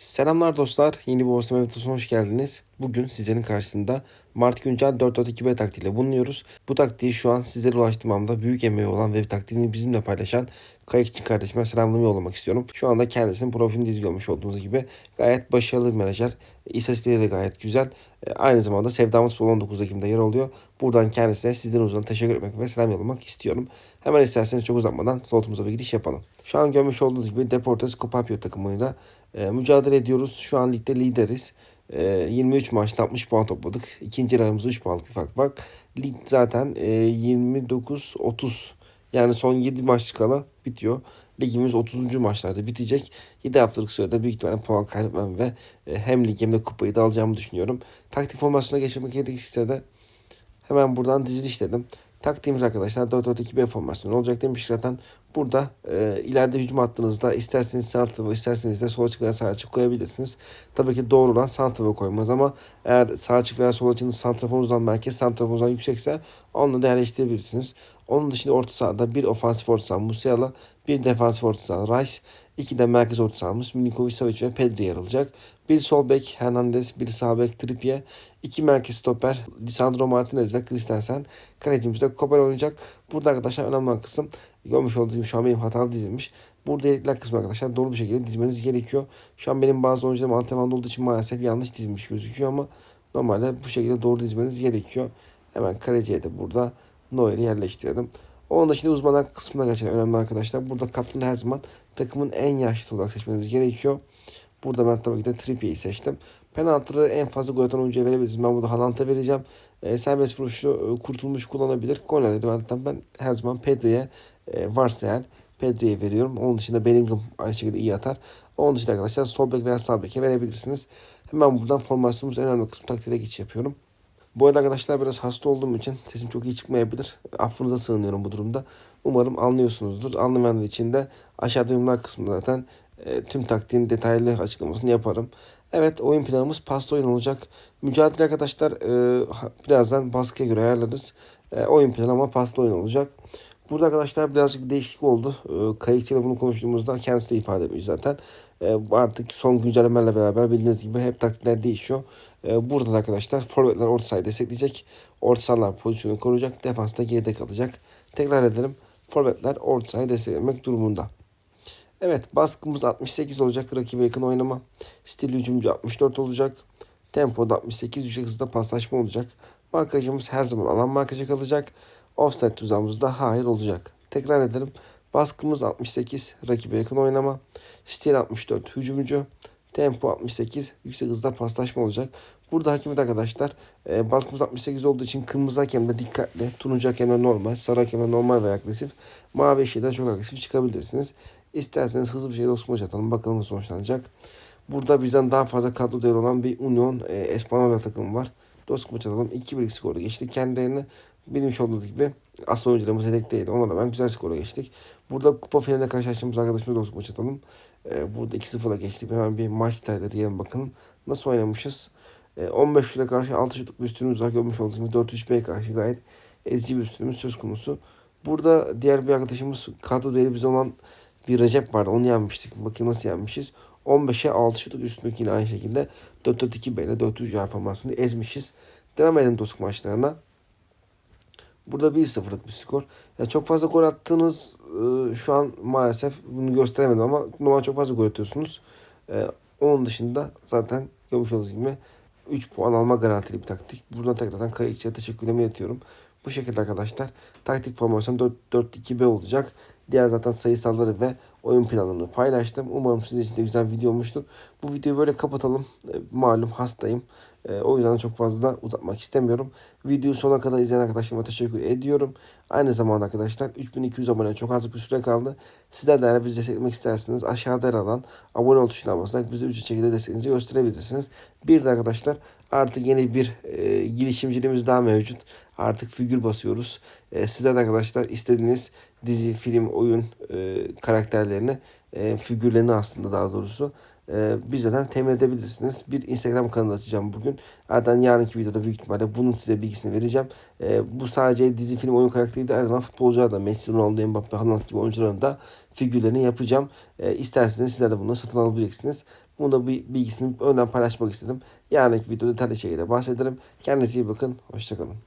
Selamlar dostlar. Yeni bir Borsa Mevlüt'e hoş geldiniz. Bugün sizlerin karşısında Mart Güncel 442B taktiğiyle bulunuyoruz. Bu taktiği şu an sizlere ulaştırmamda büyük emeği olan ve taktiğini bizimle paylaşan Kayıkçı kardeşime selamlamayı yollamak istiyorum. Şu anda kendisinin profilinde görmüş olduğunuz gibi gayet başarılı bir menajer. İstatistikleri de gayet güzel. E, Aynı zamanda Sevdamız Futbol 19 Ekim'de yer alıyor. Buradan kendisine sizden uzun teşekkür etmek ve selam yollamak istiyorum. Hemen isterseniz çok uzatmadan slotumuza bir giriş yapalım. Şu an görmüş olduğunuz gibi Deportes Copapio takımıyla e, mücadele ediyoruz. Şu an ligde lideriz. E, 23 maçta 60 puan topladık. İkinci aramızda 3 puanlık bir fark var. Lig zaten e, 29-30 yani son 7 maç kala bitiyor. Ligimiz 30. maçlarda bitecek. 7 haftalık sürede büyük ihtimalle puan kaybetmem ve e, hem lig hem de kupayı da alacağımı düşünüyorum. Taktik formasyona geçmek gerekirse de Hemen buradan diziliş dedim. Taktiğimiz arkadaşlar 4-4-2-B formasyonu olacak demiş zaten. Burada e, ileride hücum attığınızda isterseniz sağ tarafı isterseniz de sol açık veya sağ açık koyabilirsiniz. Tabii ki doğru olan sağ tarafı koymanız ama eğer sağ açık veya sol açığınız santrafonunuzdan merkez santrafonunuzdan yüksekse onunla değerleştirebilirsiniz. Onun dışında orta sahada bir ofansif orta saha Musiala, bir defansif orta saha Rice, iki de merkez orta sahamız Milinkovic Savic ve Pedri yer alacak. Bir sol bek Hernandez, bir sağ bek Trippier, iki merkez stoper Lisandro Martinez ve Christensen. Kalecimiz de Kobel oynayacak. Burada arkadaşlar önemli olan kısım görmüş olduğunuz gibi şu an benim hatalı dizilmiş. Burada yedekler kısmı arkadaşlar doğru bir şekilde dizmeniz gerekiyor. Şu an benim bazı oyuncularım antrenmanda olduğu için maalesef yanlış dizilmiş gözüküyor ama normalde bu şekilde doğru dizmeniz gerekiyor. Hemen kaleciye de burada Neuer'i yerleştirelim. Onun dışında uzmanlar kısmına gerçekten önemli arkadaşlar. Burada kaptanı her zaman takımın en yaşlısı olarak seçmeniz gerekiyor. Burada ben tabii ki de Trippier'i seçtim. Penaltıları en fazla gol atan oyuncuya verebiliriz. Ben burada Haaland'a vereceğim. E, serbest vuruşu e, kurtulmuş kullanabilir. Golleri ben, ben her zaman Pedri'ye e, varsa eğer Pedri'ye veriyorum. Onun dışında Bellingham aynı şekilde iyi atar. Onun dışında arkadaşlar sol bek veya sağ beke verebilirsiniz. Hemen buradan formasyonumuz en önemli kısmı takdire geç yapıyorum. Bu arada arkadaşlar biraz hasta olduğum için sesim çok iyi çıkmayabilir. Affınıza sığınıyorum bu durumda. Umarım anlıyorsunuzdur. Anlamayanlar için de aşağıda yorumlar kısmında zaten e, tüm taktiğin detaylı açıklamasını yaparım. Evet oyun planımız pasta oyun olacak. Mücadele arkadaşlar e, birazdan baskıya göre ayarlarız. E, oyun planı ama pasta oyun olacak. Burada arkadaşlar birazcık bir değişiklik oldu. E, Kayıkçıyla bunu konuştuğumuzda kendisi de ifade etmiş zaten. E, artık son güncellemelerle beraber bildiğiniz gibi hep taktikler değişiyor. E, burada da arkadaşlar forvetler orta sahayı destekleyecek. Orta sahalar pozisyonu koruyacak. Defans da geride kalacak. Tekrar edelim. Forvetler orta sahayı desteklemek durumunda. Evet baskımız 68 olacak. Rakibe yakın oynama. Stil hücumcu 64 olacak. Tempoda 68 yüksek hızda paslaşma olacak. Markajımız her zaman alan markajı kalacak. Offset tuzağımız da hayır olacak. Tekrar edelim. Baskımız 68. Rakibe yakın oynama. Stil 64 hücumcu. Tempo 68. Yüksek hızda paslaşma olacak. Burada hakimiyet arkadaşlar e, baskımız 68 olduğu için kırmızı hakemde dikkatli. Turuncu hakemde normal. Sarı hakemde normal ve agresif. Mavi eşiğde çok agresif çıkabilirsiniz. İsterseniz hızlı bir şekilde Osmanlıca atalım. Bakalım nasıl sonuçlanacak. Burada bizden daha fazla kadro değeri olan bir Union e, Espanola takımı var. Dostluk maçı atalım. 2-1 skorla geçti. Kendilerini bilmiş olduğunuz gibi asıl oyuncularımız yedek değil. Ona rağmen güzel skora geçtik. Burada kupa finalinde karşılaştığımız arkadaşımız dostluk maçı atalım. E, burada 2-0'la geçtik. Hemen bir maç detayları diyelim bakalım. Nasıl oynamışız? E, 15 şutla karşı 6 şutluk bir üstünümüz var. Görmüş olduğunuz gibi 4-3-B'ye karşı gayet ezici bir üstünümüz söz konusu. Burada diğer bir arkadaşımız kadro değeri biz olan bir Recep vardı. Onu yenmiştik. Bakayım nasıl yenmişiz. 15'e 6 şutluk üstündeki yine aynı şekilde 4-4-2 ile 4-3 formasyonunda ezmişiz. Devam edelim dostluk maçlarına. Burada 1-0'lık bir skor. Ya çok fazla gol attığınız e, şu an maalesef bunu gösteremedim ama normal çok fazla gol atıyorsunuz. E, onun dışında zaten görmüş olduğunuz gibi 3 puan alma garantili bir taktik. Buradan tekrardan Kayıkçı'ya teşekkürlerimi iletiyorum. Bu şekilde arkadaşlar taktik formasyon 4-4-2-B olacak. Diğer zaten sayısalları ve oyun planını paylaştım. Umarım sizin için de güzel bir video olmuştur. Bu videoyu böyle kapatalım. E, malum hastayım. E, o yüzden çok fazla uzatmak istemiyorum. Videoyu sona kadar izleyen arkadaşlarıma teşekkür ediyorum. Aynı zamanda arkadaşlar 3200 abone çok az bir süre kaldı. Sizler de eğer bizi desteklemek isterseniz aşağıda yer alan abone ol tuşuna basarak bize ücret şekilde desteğinizi gösterebilirsiniz. Bir de arkadaşlar artık yeni bir e, girişimciliğimiz daha mevcut. Artık figür basıyoruz. E, sizler de arkadaşlar istediğiniz dizi, film, oyun e, karakterlerini, e, figürlerini aslında daha doğrusu e, bizden temin edebilirsiniz. Bir Instagram kanalı açacağım bugün. Zaten yarınki videoda büyük ihtimalle bunun size bilgisini vereceğim. E, bu sadece dizi, film, oyun karakteri değil. Zamanda futbolcular da Messi, Ronaldo, Mbappe, Haaland gibi oyuncuların da figürlerini yapacağım. E, isterseniz sizler de bunları satın alabileceksiniz. Bunu da bir bilgisini önden paylaşmak istedim. Yarınki videoda detaylı şekilde bahsederim. Kendinize iyi bakın. Hoşçakalın.